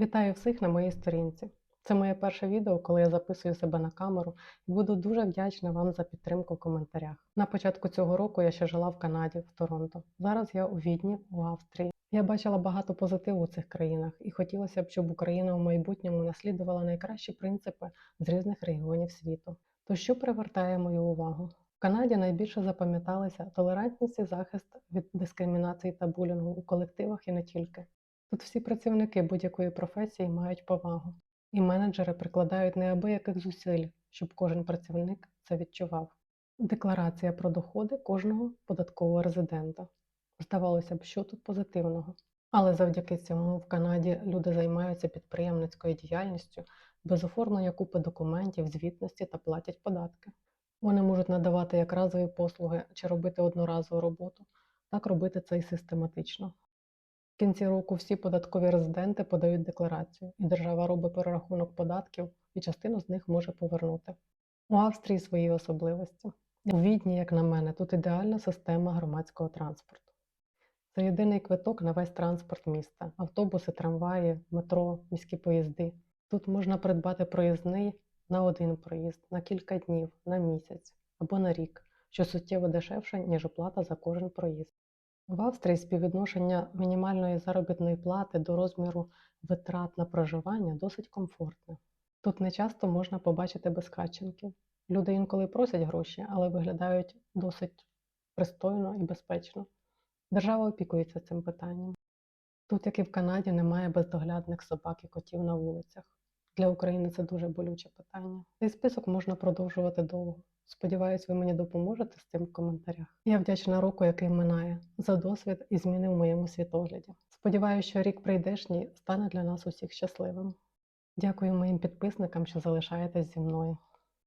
Вітаю всіх на моїй сторінці. Це моє перше відео, коли я записую себе на камеру, і буду дуже вдячна вам за підтримку в коментарях. На початку цього року я ще жила в Канаді, в Торонто. Зараз я у Відні, у Австрії. Я бачила багато позитиву у цих країнах і хотілося б, щоб Україна в майбутньому наслідувала найкращі принципи з різних регіонів світу. То що привертає мою увагу? В Канаді найбільше запам'яталися толерантність і захист від дискримінації та булінгу у колективах і не тільки. Тут всі працівники будь-якої професії мають повагу, і менеджери прикладають неабияких зусиль, щоб кожен працівник це відчував. Декларація про доходи кожного податкового резидента. Здавалося б, що тут позитивного. Але завдяки цьому в Канаді люди займаються підприємницькою діяльністю без оформлення купи документів, звітності та платять податки. Вони можуть надавати як разові послуги чи робити одноразову роботу, так робити це і систематично. В кінці року всі податкові резиденти подають декларацію, і держава робить перерахунок податків, і частину з них може повернути. У Австрії свої особливості. У Відні, як на мене, тут ідеальна система громадського транспорту. Це єдиний квиток на весь транспорт міста: автобуси, трамваї, метро, міські поїзди. Тут можна придбати проїзний на один проїзд, на кілька днів, на місяць або на рік, що суттєво дешевше, ніж оплата за кожен проїзд. В Австрії співвідношення мінімальної заробітної плати до розміру витрат на проживання досить комфортне. Тут не часто можна побачити безхатченків. Люди інколи просять гроші, але виглядають досить пристойно і безпечно. Держава опікується цим питанням. Тут, як і в Канаді, немає бездоглядних собак і котів на вулицях. Для України це дуже болюче питання. Цей список можна продовжувати довго. Сподіваюсь, ви мені допоможете з цим в коментарях. Я вдячна року, який минає, за досвід і зміни в моєму світогляді. Сподіваюся, що рік прийдешній стане для нас усіх щасливим. Дякую моїм підписникам, що залишаєтесь зі мною.